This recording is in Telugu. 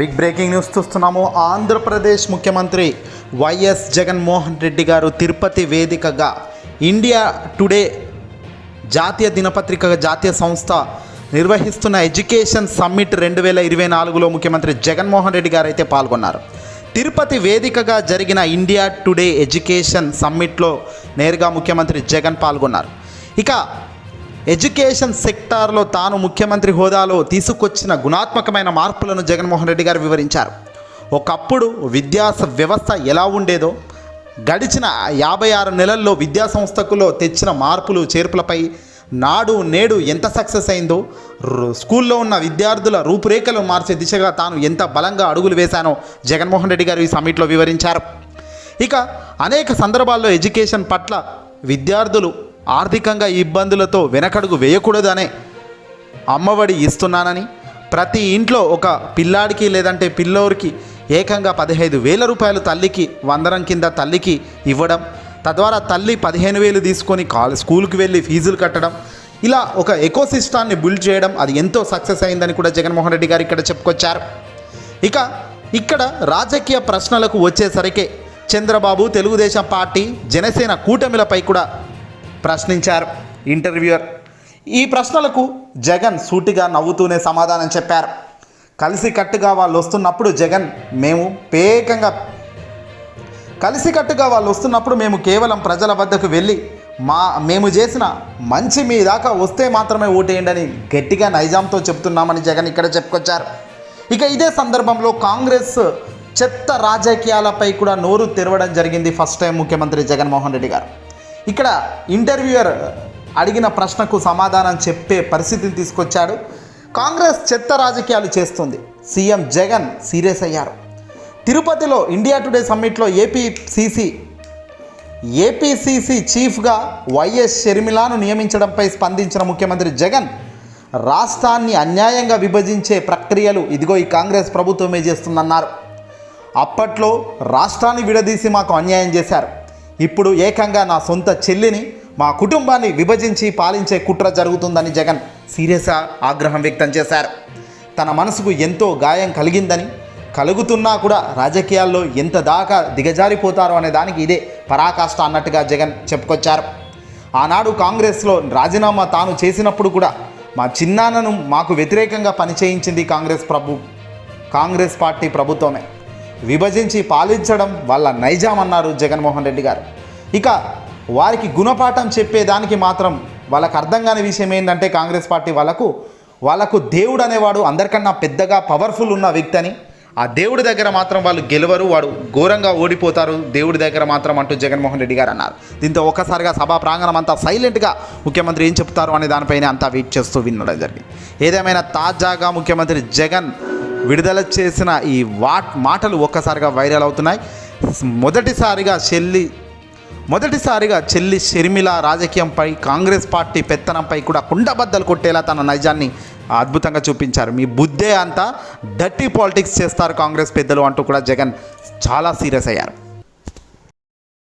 బిగ్ బ్రేకింగ్ న్యూస్ చూస్తున్నాము. ఆంధ్రప్రదేశ్ ముఖ్యమంత్రి వైఎస్ జగన్మోహన్ రెడ్డి గారు తిరుపతి వేదికగా ఇండియా టుడే జాతీయ దినపత్రిక జాతీయ సంస్థ నిర్వహిస్తున్న ఎడ్యుకేషన్ సమ్మిట్ రెండు వేల ఇరవై నాలుగులో ముఖ్యమంత్రి జగన్మోహన్ రెడ్డి గారు అయితే పాల్గొన్నారు. తిరుపతి వేదికగా జరిగిన ఇండియా టుడే ఎడ్యుకేషన్ సమ్మిట్లో నేరుగా ముఖ్యమంత్రి జగన్ పాల్గొన్నారు. ఇక ఎడ్యుకేషన్ సెక్టార్లో తాను ముఖ్యమంత్రి హోదాలో తీసుకొచ్చిన గుణాత్మకమైన మార్పులను జగన్మోహన్ రెడ్డి గారు వివరించారు. ఒకప్పుడు విద్యా వ్యవస్థ ఎలా ఉండేదో గడిచిన యాభై ఆరు నెలల్లో విద్యా సంస్థకులో తెచ్చిన మార్పులు చేర్పులపై నాడు నేడు ఎంత సక్సెస్ అయిందో రు- స్కూల్లో ఉన్న విద్యార్థుల రూపురేఖలు మార్చే దిశగా తాను ఎంత బలంగా అడుగులు వేశానో జగన్మోహన్ రెడ్డి గారు ఈ సమ్మిట్లో వివరించారు. ఇక అనేక సందర్భాల్లో ఎడ్యుకేషన్ పట్ల విద్యార్థులు ఆర్థికంగా ఇబ్బందులతో వెనకడుగు వేయకూడదనే అమ్మఒడి ఇస్తున్నానని ప్రతి ఇంట్లో ఒక పిల్లాడికి లేదంటే పిల్లోరికి ఏకంగా పదిహేను వేల రూపాయలు తల్లికి వందరం కింద తల్లికి ఇవ్వడం తద్వారా తల్లి పదిహేను వేలు తీసుకొని కాల్ స్కూల్కి వెళ్ళి ఫీజులు కట్టడం ఇలా ఒక ఎకోసిస్టాన్ని బిల్డ్ చేయడం అది ఎంతో సక్సెస్ అయిందని కూడా జగన్మోహన్ రెడ్డి గారు ఇక్కడ చెప్పుకొచ్చారు. ఇక ఇక్కడ రాజకీయ ప్రశ్నలకు వచ్చేసరికి చంద్రబాబు తెలుగుదేశం పార్టీ జనసేన కూటమిలపై కూడా ప్రశ్నించారు. ఇంటర్వ్యూయర్ ఈ ప్రశ్నలకు జగన్ సూటిగా నవ్వుతూనే సమాధానం చెప్పారు. కలిసి కట్టుగా వాళ్ళు వస్తున్నప్పుడు జగన్ మేము పేకంగా కలిసికట్టుగా వాళ్ళు వస్తున్నప్పుడు మేము కేవలం ప్రజల వద్దకు వెళ్ళి మా మేము చేసిన మంచి మీ దాకా వస్తే మాత్రమే ఓటేయండి అని గట్టిగా నైజాంతో చెప్తున్నామని జగన్ ఇక్కడ చెప్పుకొచ్చారు. ఇక ఇదే సందర్భంలో కాంగ్రెస్ చెత్త రాజకీయాలపై కూడా నోరు తెరవడం జరిగింది ఫస్ట్ టైం ముఖ్యమంత్రి జగన్మోహన్ రెడ్డి గారు. ఇక్కడ ఇంటర్వ్యూయర్ అడిగిన ప్రశ్నకు సమాధానం చెప్పే పరిస్థితిని తీసుకొచ్చాడు. కాంగ్రెస్ చెత్త రాజకీయాలు చేస్తుంది. సీఎం జగన్ సీరియస్ అయ్యారు. తిరుపతిలో ఇండియా టుడే సమ్మిట్లో ఏపీసీసీ ఏపీసీసీ చీఫ్గా వైఎస్ షర్మిలాను నియమించడంపై స్పందించిన ముఖ్యమంత్రి జగన్ రాష్ట్రాన్ని అన్యాయంగా విభజించే ప్రక్రియలు ఇదిగో ఈ కాంగ్రెస్ ప్రభుత్వమే చేస్తుందన్నారు. అప్పట్లో రాష్ట్రాన్ని విడదీసి మాకు అన్యాయం చేశారు. ఇప్పుడు ఏకంగా నా సొంత చెల్లిని మా కుటుంబాన్ని విభజించి పాలించే కుట్ర జరుగుతుందని జగన్ సీరియస్గా ఆగ్రహం వ్యక్తం చేశారు. తన మనసుకు ఎంతో గాయం కలిగిందని కలుగుతున్నా కూడా రాజకీయాల్లో ఎంత దాకా దిగజారిపోతారో అనే దానికి ఇదే పరాకాష్ట అన్నట్టుగా జగన్ చెప్పుకొచ్చారు. ఆనాడు కాంగ్రెస్లో రాజీనామా తాను చేసినప్పుడు కూడా మా చిన్నాన్నను మాకు వ్యతిరేకంగా పనిచేయించింది కాంగ్రెస్ ప్రభు కాంగ్రెస్ పార్టీ ప్రభుత్వమే. విభజించి పాలించడం వాళ్ళ నైజాం అన్నారు జగన్మోహన్ రెడ్డి గారు. ఇక వారికి గుణపాఠం చెప్పేదానికి మాత్రం వాళ్ళకు అర్థం కాని విషయం ఏంటంటే కాంగ్రెస్ పార్టీ వాళ్ళకు వాళ్ళకు దేవుడు అనేవాడు అందరికన్నా పెద్దగా పవర్ఫుల్ ఉన్న వ్యక్తి అని. ఆ దేవుడి దగ్గర మాత్రం వాళ్ళు గెలవరు వాడు ఘోరంగా ఓడిపోతారు దేవుడి దగ్గర మాత్రం అంటూ జగన్మోహన్ రెడ్డి గారు అన్నారు. దీంతో ఒక్కసారిగా సభా ప్రాంగణం అంతా సైలెంట్గా ముఖ్యమంత్రి ఏం చెప్తారు అనే దానిపైన అంతా వెయిట్ చేస్తూ వినడం జరిగింది. ఏదేమైనా తాజాగా ముఖ్యమంత్రి జగన్ విడుదల చేసిన ఈ వాట్ మాటలు ఒక్కసారిగా వైరల్ అవుతున్నాయి. మొదటిసారిగా చెల్లి మొదటిసారిగా చెల్లి షర్మిల రాజకీయంపై కాంగ్రెస్ పార్టీ పెత్తనంపై కూడా కుండబద్దలు కొట్టేలా తన నైజాన్ని అద్భుతంగా చూపించారు. మీ బుద్ధే అంతా డర్టీ పాలిటిక్స్ చేస్తారు కాంగ్రెస్ పెద్దలు అంటూ కూడా జగన్ చాలా సీరియస్ అయ్యారు.